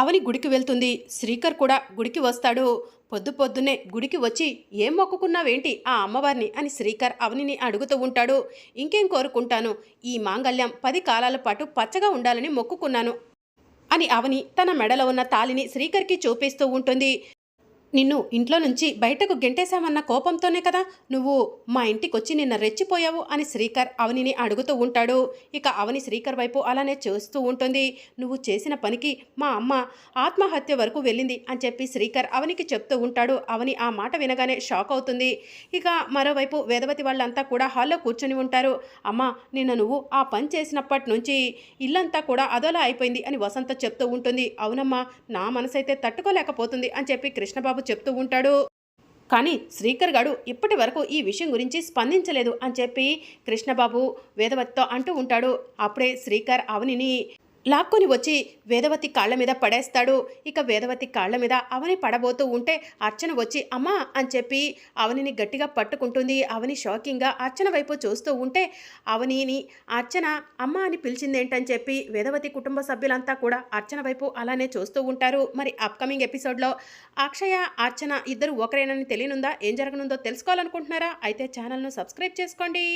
అవని గుడికి వెళ్తుంది. శ్రీకర్ కూడా గుడికి వస్తాడు. పొద్దు పొద్దున్నే గుడికి వచ్చి ఏం మొక్కుకున్నావేంటి ఆ అమ్మవారిని అని శ్రీకర్ అవనిని అడుగుతూ ఉంటాడు. ఇంకేం కోరుకుంటాను? ఈ మాంగళ్యం పది కాలాల పాటు పచ్చగా ఉండాలని మొక్కుకున్నాను అని అవని తన మెడలో ఉన్న తాలిని శ్రీకర్కి చూపిస్తూ ఉంటుంది. నిన్ను ఇంట్లో నుంచి బయటకు గెంటేశామన్న కోపంతోనే కదా నువ్వు మా ఇంటికి వచ్చి నిన్న రెచ్చిపోయావు అని శ్రీకర్ అవనిని అడుగుతూ ఉంటాడు. ఇక అవని శ్రీకర్ వైపు అలానే చేస్తూ ఉంటుంది. నువ్వు చేసిన పనికి మా అమ్మ ఆత్మహత్య వరకు వెళ్ళింది అని చెప్పి శ్రీకర్ అవనికి చెప్తూ ఉంటాడు. అవని ఆ మాట వినగానే షాక్ అవుతుంది. ఇక మరోవైపు వేదవతి వాళ్ళంతా కూడా హాల్లో కూర్చొని ఉంటారు. అమ్మ నిన్న నువ్వు ఆ పని చేసినప్పటి నుంచి ఇల్లంతా కూడా అదోలా అయిపోయింది అని వసంత చెప్తూ ఉంటుంది. అవునమ్మా నా మనసైతే తట్టుకోలేకపోతుంది అని చెప్పి కృష్ణబాబు చెప్తూ ఉంటాడు. కానీ శ్రీకర్ గారు ఇప్పటి వరకు ఈ విషయం గురించి స్పందించలేదు అని చెప్పి కృష్ణబాబు వేదవతితో అంటూ ఉంటాడు. అప్పుడే శ్రీకర్ అవనిని లాక్కొని వచ్చి వేదవతి కాళ్ళ మీద పడేస్తాడు. ఇక వేదవతి కాళ్ళ మీద అవని పడబోతూ ఉంటే అర్చన వచ్చి అమ్మా అని చెప్పి అవనిని గట్టిగా పట్టుకుంటుంది. అవని షాకింగ్గా అర్చన వైపు చూస్తూ ఉంటే అవనిని అర్చన అమ్మ అని పిలిచిందేంటని చెప్పి వేదవతి కుటుంబ సభ్యులంతా కూడా అర్చన వైపు అలానే చూస్తూ ఉంటారు. మరి అప్కమింగ్ ఎపిసోడ్లో అక్షయ అర్చన ఇద్దరు ఒకరేనని తెలియనుందా? ఏం జరగనుందో తెలుసుకోవాలనుకుంటున్నారా? అయితే ఛానల్ను సబ్స్క్రైబ్ చేసుకోండి.